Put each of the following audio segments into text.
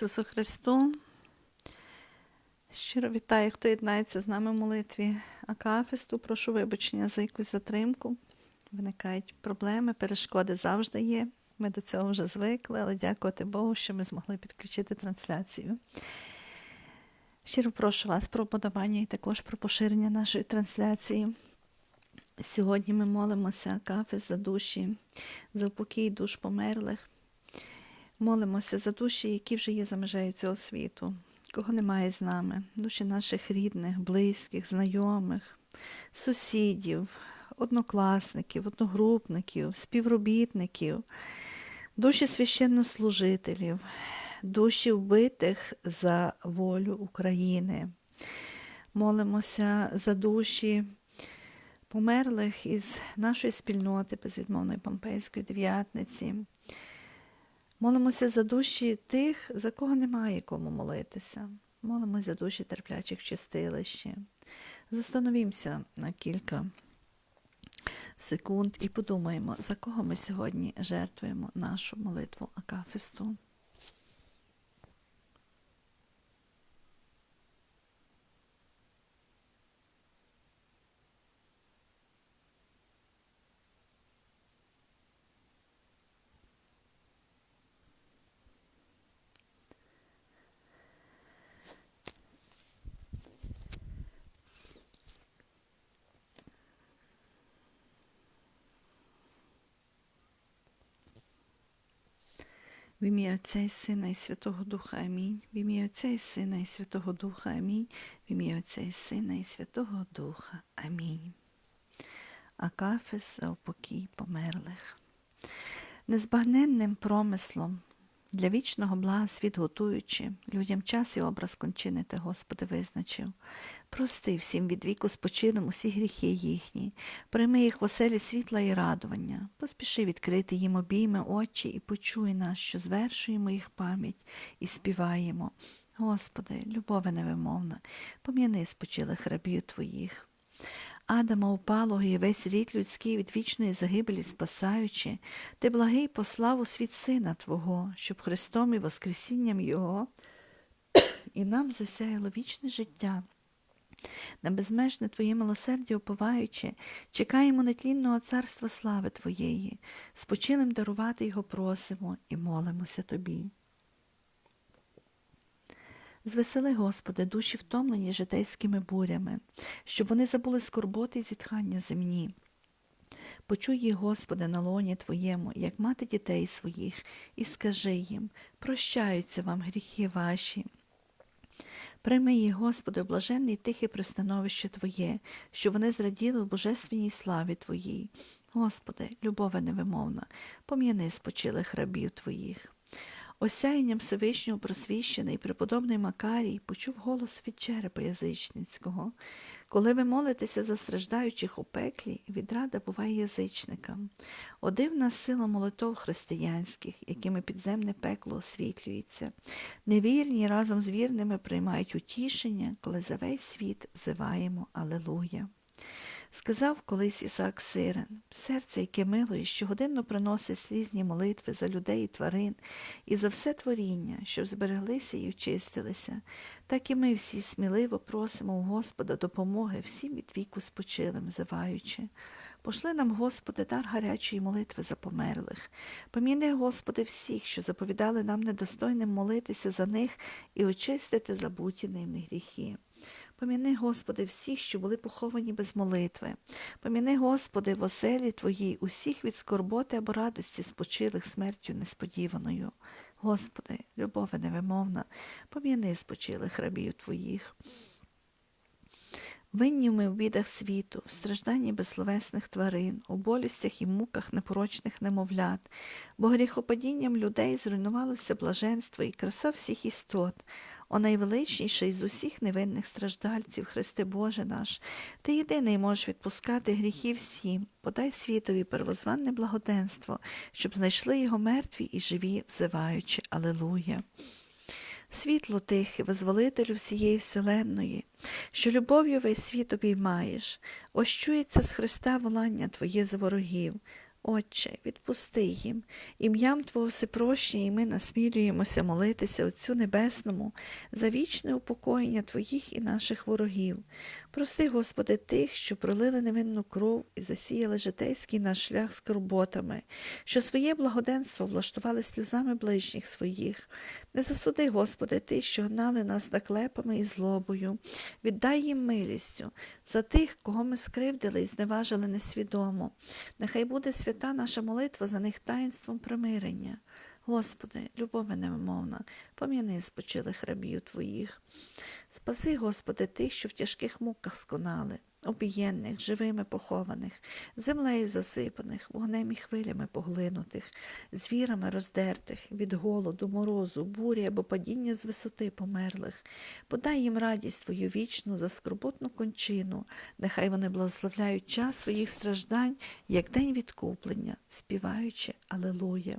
Ісусу Христу. Щиро вітаю, хто єднається з нами в молитві Акафесту. Прошу вибачення за якусь затримку. Виникають проблеми, перешкоди завжди є. Ми до цього вже звикли, але дякувати Богу, що ми змогли підключити трансляцію. Щиро прошу вас про подобання і також про поширення нашої трансляції. Сьогодні ми молимося Акафис за душі, за упокій, душ померлих. Молимося за душі, які вже є за межею цього світу, кого немає з нами, душі наших рідних, близьких, знайомих, сусідів, однокласників, одногрупників, співробітників, душі священнослужителів, душі вбитих за волю України. Молимося за душі померлих із нашої спільноти безвідмовної Помпейської дев'ятниці. Молимося за душі тих, за кого немає кому молитися. Молимося за душі терплячих в чистилищі. Застановімося на кілька секунд і подумаємо, за кого ми сьогодні жертвуємо нашу молитву Акафисту. В ім'я Отця і Сина, і Святого Духа Амінь. В ім'я Отця і Сина, і Святого Духа Амінь. В ім'я Отця і Сина, і Святого Духа Амінь. Акафес за упокій померлих. Незбагненним промислом для вічного блага світ готуючи, людям час і образ кончинити, Господи, визначив. Прости всім від віку спочином усі гріхи їхні, прийми їх в оселі світла і радування, поспіши відкрити їм обійми очі і почуй нас, що звершуємо їх пам'ять і співаємо. Господи, любов невимовна, пом'яни спочилих рабів Твоїх. Адама упалого і весь рід людський від вічної загибелі спасаючи, ти благий послав у світ Сина Твого, щоб Христом і Воскресінням Його і нам засяяло вічне життя. На безмежне Твоє милосердя уповаючи, чекаємо нетлінного царства слави Твоєї, спочилим дарувати його просимо і молимося Тобі. Звесели, Господи, душі втомлені житейськими бурями, щоб вони забули скорботи і зітхання земні. Почуй їх, Господи, на лоні Твоєму, як мати дітей своїх, і скажи їм, прощаються вам гріхи ваші. Прийми їх, Господи, блаженне і тихе пристановище Твоє, що вони зраділи в божественній славі Твоїй. Господи, любове невимовна, пом'яни спочилих рабів Твоїх. Осяянням Всевишнього просвіщений преподобний Макарій почув голос від черепа язичницького. Коли ви молитеся за страждаючих у пеклі, відрада буває язичникам. О дивна сила молитов християнських, якими підземне пекло освітлюється. Невірні разом з вірними приймають утішення, коли за весь світ взиваємо Алелуя. Сказав колись Ісаак Сирен, серце, яке милує, щогодинно приносить слізні молитви за людей і тварин і за все творіння, щоб збереглися і очистилися, так і ми всі сміливо просимо у Господа допомоги всім від віку спочилим, взиваючи. Пошли нам, Господи, дар гарячої молитви за померлих. Поміни, Господи, всіх, що заповідали нам недостойним молитися за них і очистити забуті ними гріхи. Поміни, Господи, всіх, що були поховані без молитви. Поміни, Господи, в оселі Твоїй усіх від скорботи або радості спочилих смертю несподіваною. Господи, любове невимовна, поміни спочилих рабів Твоїх. Винні ми в бідах світу, в стражданні безсловесних тварин, у болістях і муках непорочних немовлят, бо гріхопадінням людей зруйнувалося блаженство і краса всіх істот. О найвеличніший з усіх невинних страждальців, Христе Боже наш, Ти єдиний можеш відпускати гріхи всім, подай світові первозванне благоденство, щоб знайшли його мертві і живі, взиваючи Алелуя. Світло тихе, визволителю всієї вселенної, що любов'ю весь світ обіймаєш, ощується з Христа волання Твоє за ворогів. Отче, відпусти їм, ім'ям Твого всепрощення, і ми насмілюємося молитися Отцю Небесному за вічне упокоєння Твоїх і наших ворогів. Прости, Господи, тих, що пролили невинну кров і засіяли житейський наш шлях скорботами, що своє благоденство влаштували сльозами ближніх своїх. Не засуди, Господи, тих, що гнали нас наклепами і злобою. Віддай їм милістю за тих, кого ми скривдили і зневажили несвідомо. Нехай буде свята наша молитва за них таїнством примирення. Господи, любове невимовна, пом'яни спочилих рабів Твоїх. Спаси, Господи, тих, що в тяжких муках сконали, обієнних, живими похованих, землею засипаних, вогнем і хвилями поглинутих, звірами роздертих, від голоду, морозу, бурі або падіння з висоти померлих. Подай їм радість Твою вічну за скорботну кончину, нехай вони благословляють час своїх страждань, як день відкуплення, співаючи Алелуя.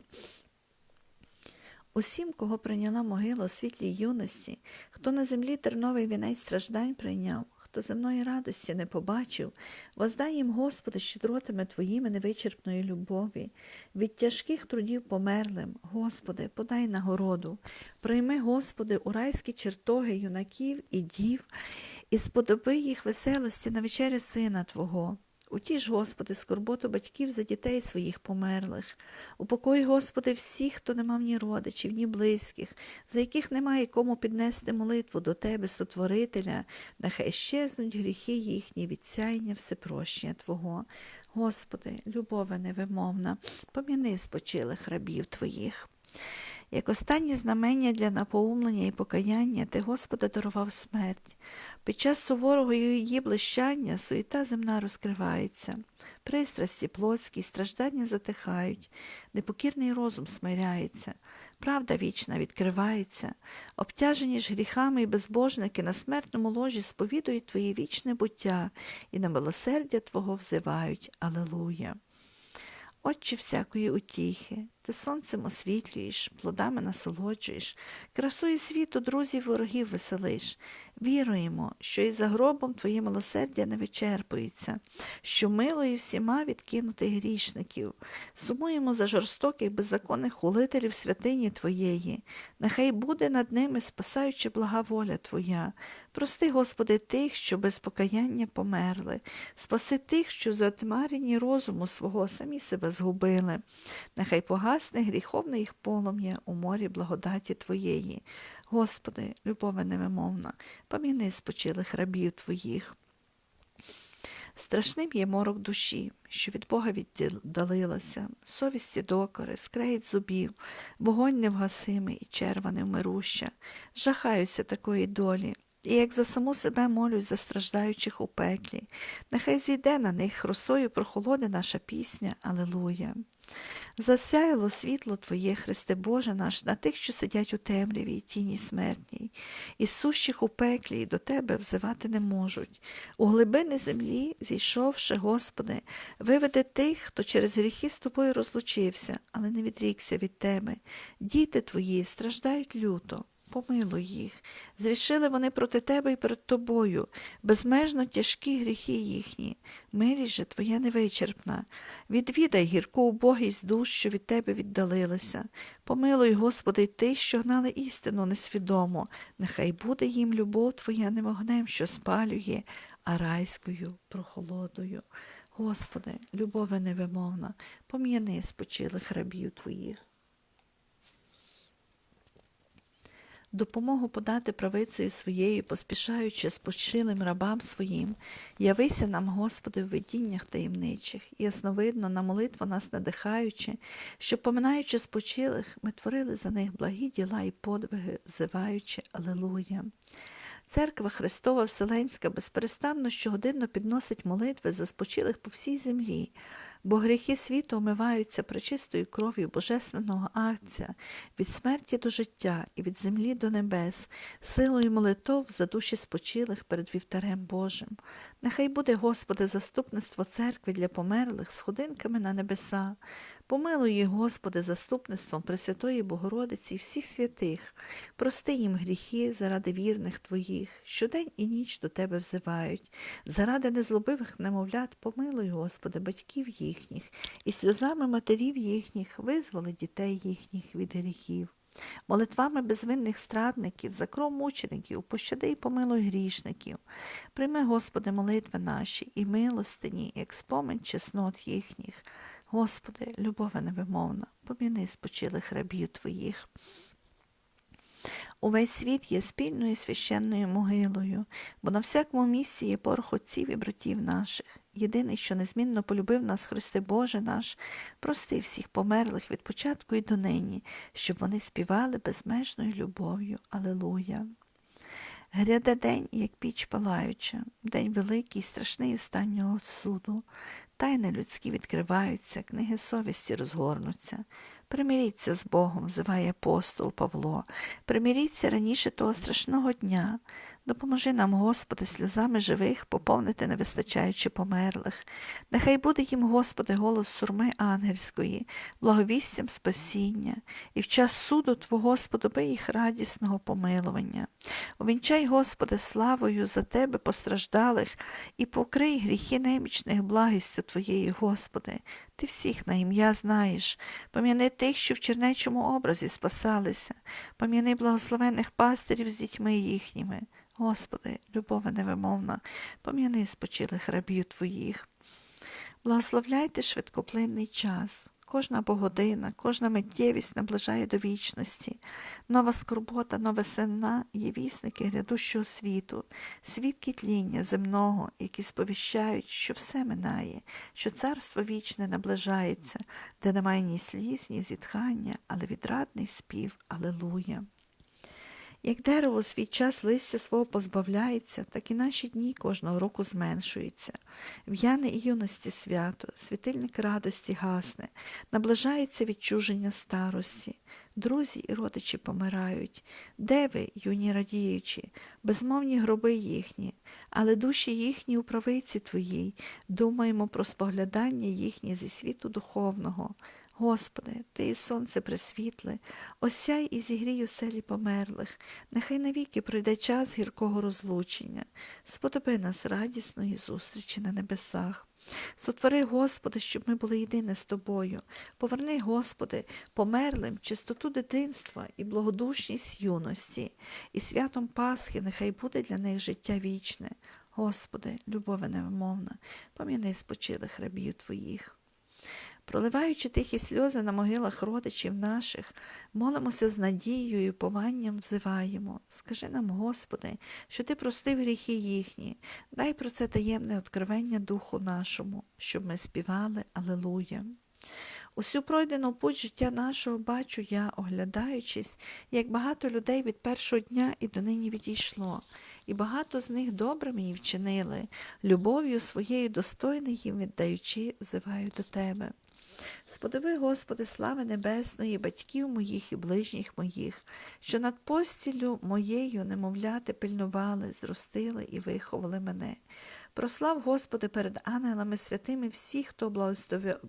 Усім, кого прийняла могила у світлій юності, хто на землі терновий вінець страждань прийняв, хто земної радості не побачив, воздай їм, Господи, щедротами Твоїми невичерпної любові, від тяжких трудів померлим, Господи, подай нагороду, прийми, Господи, у райські чертоги юнаків і дів, і сподоби їх веселості на вечері Сина Твого. Утіш, Господи, скорботу батьків за дітей своїх померлих. Упокой, Господи, всіх, хто не мав ні родичів, ні близьких, за яких немає кому піднести молитву до Тебе, Сотворителя, нехай щезнуть гріхи їхні від сяйня всепрощення Твого. Господи, любове невимовна, поміни спочилих рабів Твоїх. Як останнє знамення для напоумлення і покаяння, ти, Господи, дарував смерть. Під час суворого її блищання суєта земна розкривається, пристрасті плотські, страждання затихають, непокірний розум смиряється, правда вічна відкривається, обтяжені ж гріхами і безбожники на смертному ложі сповідують Твоє вічне буття і на милосердя Твого взивають. Алелуя. Отче всякої утіхи, ти сонцем освітлюєш, плодами насолоджуєш, красою світу друзів ворогів веселиш. Віруємо, що і за гробом Твоє милосердя не вичерпується, що милої всіма відкинутих грішників. Сумуємо за жорстоких беззаконних хулителів святині Твоєї. Нехай буде над ними спасаюча блага воля Твоя. Прости, Господи, тих, що без покаяння померли. Спаси тих, що затмарені розуму свого самі себе згубили. Нехай погасне гріховне їх полум'я у морі благодаті Твоєї. Господи, любове невимовна, поміни спочилих рабів Твоїх. Страшним є морок душі, що від Бога віддалилася, совісті докори, скреїть зубів, вогонь невгасимий і черва невмируща. Жахаюся такої долі, і як за саму себе молюсь за страждаючих у пеклі. Нехай зійде на них росою прохолоди наша пісня, Алелуя. Засяяло світло Твоє, Христе Боже наш, на тих, що сидять у темряві й тіні смертній, і сущих у пеклі, і до Тебе взивати не можуть. У глибини землі, зійшовши, Господи, виведе тих, хто через гріхи з Тобою розлучився, але не відрікся від Тебе. Діти Твої страждають люто. Помилуй їх. Зрішили вони проти тебе і перед тобою, безмежно тяжкі гріхи їхні. Милість же твоя невичерпна. Відвідай гірку убогість душ, що від тебе віддалилися. Помилуй, Господи, тих, що гнали істину несвідомо. Нехай буде їм любов Твоя не вогнем, що спалює, а райською прохолодою. Господи, любове невимовна, пом'яни спочилих рабів Твоїх. Допомогу подати правицею своєю, поспішаючи спочилим рабам своїм, явися нам, Господи, в видіннях таємничих, і ясновидно на молитву нас надихаючи, щоб, поминаючи спочилих, ми творили за них благі діла і подвиги, взиваючи Алелуя. Церква Христова Вселенська безперестанно щогодинно підносить молитви за спочилих по всій землі, бо гріхи світу омиваються прочистою кров'ю Божественного Акця від смерті до життя і від землі до небес, силою молитов за душі спочилих перед вівтарем Божим. Нехай буде, Господи, заступництво церкви для померлих з ходинками на небеса. Помилуй їх, Господи, заступництвом Пресвятої Богородиці і всіх святих, прости їм гріхи заради вірних Твоїх, що день і ніч до Тебе взивають. Заради незлобивих немовлят помилуй, Господи, батьків їхніх, і сльозами матерів їхніх визволи дітей їхніх від гріхів. Молитвами безвинних страдників, закров мучеників, пощади й помилуй грішників. Прийми, Господи, молитви наші і милостині, як спомин чеснот їхніх. Господи, любове невимовна, поміни спочилих рабів Твоїх. Увесь світ є спільною священною могилою, бо на всякому місці є порох отців і братів наших. Єдиний, що незмінно полюбив нас, Христе Боже наш, прости всіх померлих від початку і донині, щоб вони співали безмежною любов'ю. Алелуя. Гряде день, як піч палаюча, день великий, страшний останнього суду. Тайни людські відкриваються, книги совісті розгорнуться. Примиріться з Богом, зиває апостол Павло. Примиріться раніше того страшного дня. Допоможи нам, Господи, сльозами живих поповнити невистачаючи померлих. Нехай буде їм, Господи, голос сурми ангельської, благовістям спасіння, і в час суду Твого сподоби їх радісного помилування. Увінчай, Господи, славою за Тебе постраждалих і покрий гріхи немічних благістю Твоєї, Господи. Ти всіх на ім'я знаєш, пом'яни тих, що в чернечому образі спасалися, пом'яни благословених пастирів з дітьми їхніми. Господи, любове невимовна, пом'яни спочилих рабів Твоїх. Благословляйте швидкоплинний час. Кожна богодина, кожна миттєвість наближає до вічності. Нова скорбота, нове сенна є вісники грядущого світу, свідки тління земного, які сповіщають, що все минає, що царство вічне наближається, де немає ні сліз, ні зітхання, але відрадний спів. Алелуя. Як дерево свій час листя свого позбавляється, так і наші дні кожного року зменшуються. В'яне і юності свято, світильник радості гасне, наближається відчуження старості. Друзі і родичі помирають. Де ви, юні радіючі, безмовні гроби їхні, але душі їхні у правиці твоїй, думаємо про споглядання їхнє зі світу духовного. Господи, Ти і сонце присвітле, осяй і зігрій у селі померлих, нехай навіки пройде час гіркого розлучення, сподоби нас радісної зустрічі на небесах. Сотвори, Господи, щоб ми були єдине з Тобою. Поверни, Господи, померлим чистоту дитинства і благодушність юності, і святом Пасхи нехай буде для них життя вічне. Господи, любове невимовна, пом'яни спочилих рабів Твоїх. Проливаючи тихі сльози на могилах родичів наших, молимося з надією і пованням взиваємо. Скажи нам, Господи, що Ти простив гріхи їхні, дай про це таємне откровення Духу нашому, щоб ми співали Алелуя. Усю пройдену путь життя нашого бачу я, оглядаючись, як багато людей від першого дня і донині відійшло, і багато з них добре мені вчинили, любов'ю своєю достойною їм віддаючи, взиваю до Тебе. Сподиви, Господи, слави небесної, батьків моїх і ближніх моїх, що над постілю моєю немовляти пильнували, зростили і виховали мене. Прослав, Господи, перед ангелами святими всіх, хто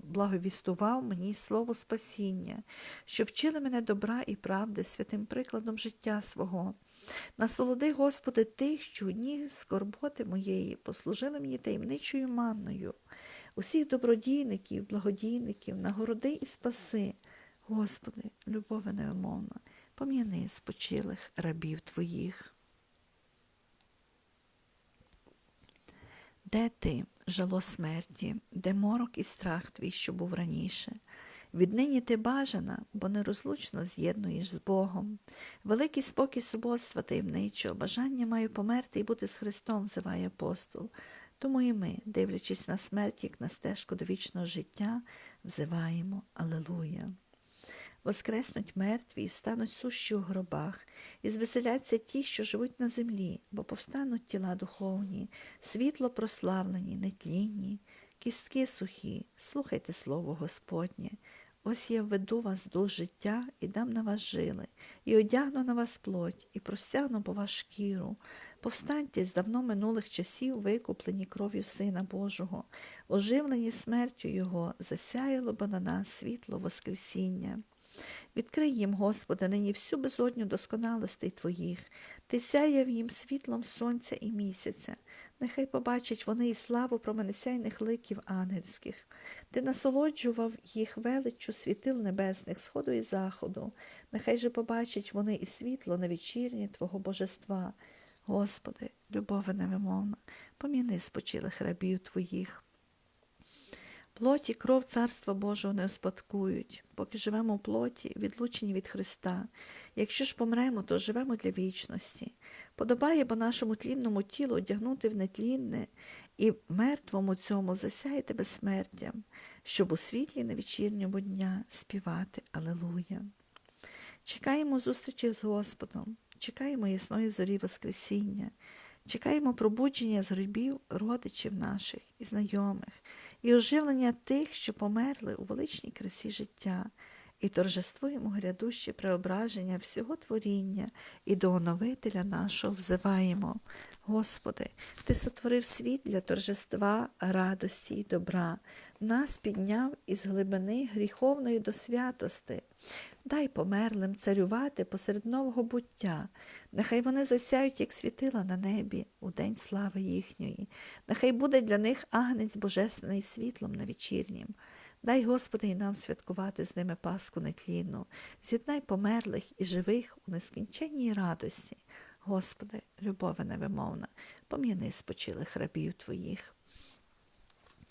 благовістував мені слово спасіння, що вчили мене добра і правди святим прикладом життя свого. Насолоди, Господи, тих, що дні скорботи моєї послужили мені таємничою манною. Усіх добродійників, благодійників, нагороди і спаси. Господи, любове невимовна, пом'яни спочилих рабів Твоїх. Де ти, жало смерті, де морок і страх твій, що був раніше? Віднині ти бажана, бо нерозлучно з'єднуєш з Богом. Великий спокій суботства таємничого, бажання маю померти і бути з Христом, взиває апостол. Тому і ми, дивлячись на смерть, як на стежку до вічного життя, взиваємо Алелуя. Воскреснуть мертві і стануть сущі у гробах, і звеселяться ті, що живуть на землі, бо повстануть тіла духовні, світло прославлені, нетлінні, кістки сухі, слухайте слово Господнє. Ось я введу вас до життя і дам на вас жили, і одягну на вас плоть, і простягну по вас шкіру. Повстаньте з давно минулих часів, викуплені кров'ю Сина Божого, оживлені смертю Його, засяяло бо на нас світло Воскресіння. Відкрий їм, Господи, нині всю безодню досконалостей Твоїх, Ти сяяв їм світлом сонця і місяця. Нехай побачать вони і славу променесяйних ликів ангельських. Ти насолоджував їх величчю світил небесних, сходу і заходу. Нехай же побачать вони і світло на вечірні Твого божества. Господи, любове невимовна, поміни спочилих рабів Твоїх. Плоть і кров Царства Божого не успадкують, поки живемо в плоті, відлучені від Христа. Якщо ж помремо, то живемо для вічності. Подобає бо нашому тлінному тілу одягнути в нетлінне і мертвому цьому засяяти безсмертям, щоб у світлі на вечірньому дня співати Алелуя. Чекаємо зустрічі з Господом, чекаємо ясної зорі Воскресіння, чекаємо пробудження з грибів родичів наших і знайомих, і оживлення тих, що померли у величній красі життя, і торжествуємо грядуще преображення всього творіння і до оновителя нашого взиваємо. Господи, Ти сотворив світ для торжества, радості і добра, нас підняв із глибини гріховної до святости. Дай померлим царювати посеред нового буття, нехай вони засяють, як світила на небі у день слави їхньої, нехай буде для них агнець божественний світлом на вечірнім. Дай, Господи, і нам святкувати з ними Пасху нетлінну, з'єднай померлих і живих у нескінченній радості. Господи, любове невимовна, пом'яни спочилих рабів Твоїх.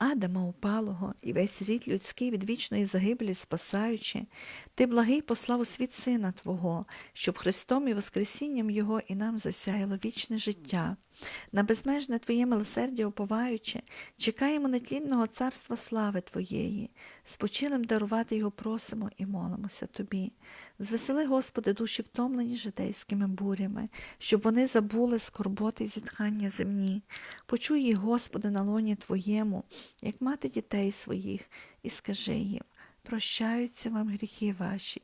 Адама упалого і весь рід людський від вічної загибелі спасаючи, ти благий послав у світ Сина Твого, щоб Христом і Воскресінням Його і нам засяяло вічне життя. На безмежне Твоє милосердя уповаючи, чекаємо нетлінного царства слави Твоєї, спочилим дарувати Його просимо і молимося Тобі. Звесели, Господи, душі втомлені житейськими бурями, щоб вони забули скорботи й зітхання земні. Почуй їх, Господи, на лоні Твоєму, як мати дітей своїх, і скажи їм, прощаються вам гріхи ваші.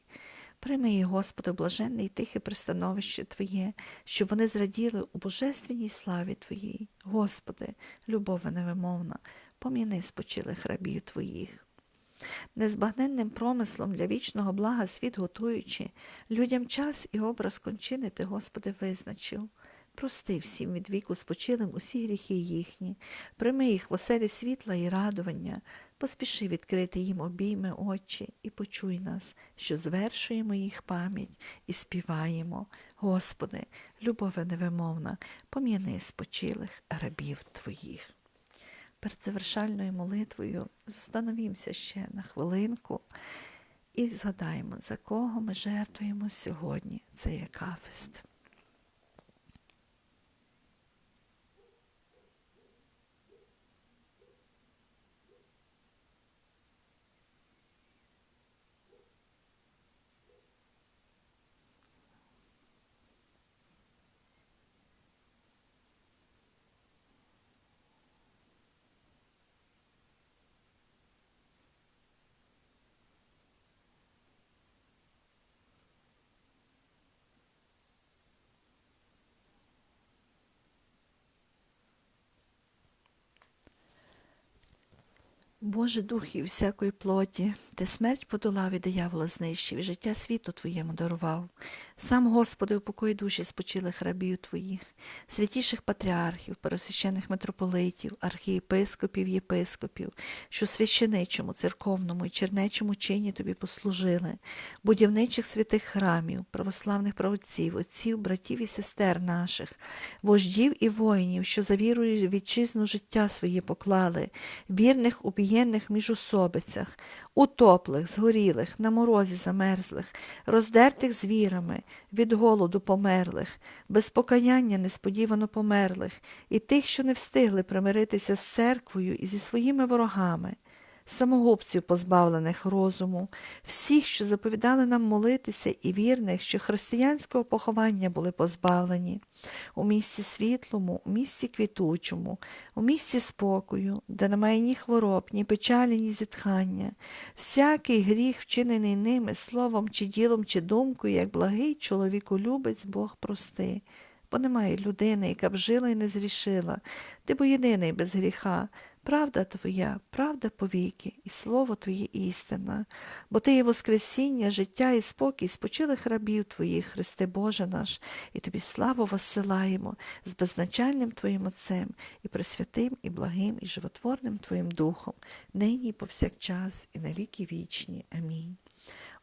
Прийми їх, Господи, блаженне і тихе пристановище Твоє, щоб вони зраділи у божественній славі Твоїй. Господи, любове невимовна, поміни спочилих рабів Твоїх. Незбагненним промислом для вічного блага світ готуючи, людям час і образ кончини Ти, Господи, визначив. Прости всім від віку спочилим усі гріхи їхні, прийми їх в оселі світла і радування, поспіши відкрити їм обійми очі і почуй нас, що звершуємо їх пам'ять і співаємо. Господи, любове невимовна, пом'яни спочилих рабів Твоїх. Перед завершальною молитвою застановімося ще на хвилинку і згадаємо, за кого ми жертвуємо сьогодні цей акафист. Боже духів всякої плоті, ти смерть подолав і диявола знищив, і життя світу Твоєму дарував. Сам, Господи, упокой душі спочилих рабів Твоїх, святіших патріархів, пересвящених митрополитів, архієпископів, єпископів, що священичому, церковному і чернечому чині Тобі послужили, будівничих святих храмів, православних правоців, отців, братів і сестер наших, вождів і воїнів, що за вірою вітчизну життя своє поклали, вірних убієнних міжусобицях, утоплих, згорілих, на морозі замерзлих, роздертих звірами, від голоду померлих, без покаяння несподівано померлих, і тих, що не встигли примиритися з церквою і зі своїми ворогами, самогубців, позбавлених розуму, всіх, що заповідали нам молитися, і вірних, що християнського поховання були позбавлені, у місці світлому, у місці квітучому, у місці спокою, де немає ні хвороб, ні печалі, ні зітхання, всякий гріх, вчинений ними, словом, чи ділом, чи думкою, як благий чоловіколюбець Бог прости. Бо немає людини, яка б жила і не зрішила, ти бо єдиний без гріха. Правда Твоя, правда повіки, і слово Твоє істина, бо Ти є Воскресіння, життя і спокій спочили храбів Твоїх, Христе Боже наш, і Тобі славу воссилаємо з безначальним Твоїм Отцем, і пресвятим, і благим, і животворним Твоїм Духом, нині і повсякчас, і на віки вічні. Амінь.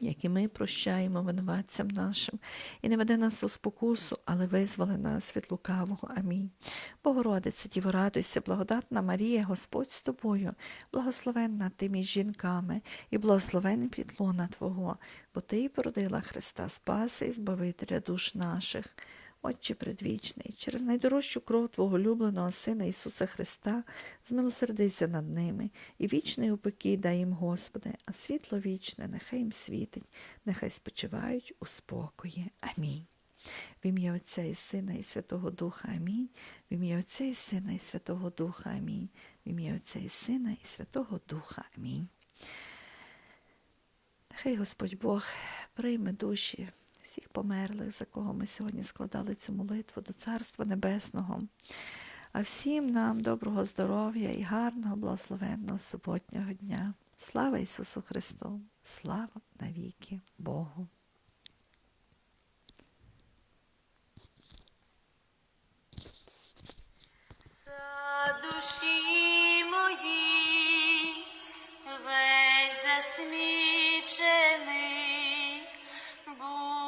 Як і ми прощаємо винуватцям нашим, і не веди нас у спокусу, але визволи нас від лукавого. Амінь. Богородице, Діво, радуйся, благодатна Марія, Господь з тобою, благословенна ти жінками, і благословений підлона Твого, бо Ти породила Христа Спаси і Збавителя душ наших. Отче предвічний, через найдорожчу кров Твого улюбленого Сина Ісуса Христа, змилосердися над ними, і вічний упокій дай їм, Господи, а світло вічне нехай їм світить, нехай спочивають у спокої. Амінь. В ім'я Отця і Сина і Святого Духа Амінь. В ім'я Отця і Сина і Святого Духа Амінь. В ім'я Отця і Сина і Святого Духа Амінь. Нехай Господь Бог прийме душі всіх померлих, за кого ми сьогодні складали цю молитву до Царства Небесного. А всім нам доброго здоров'я і гарного, благословенного суботнього дня. Слава Ісусу Христу! Слава навіки Богу! За душі твої, весь засмічений бур'яном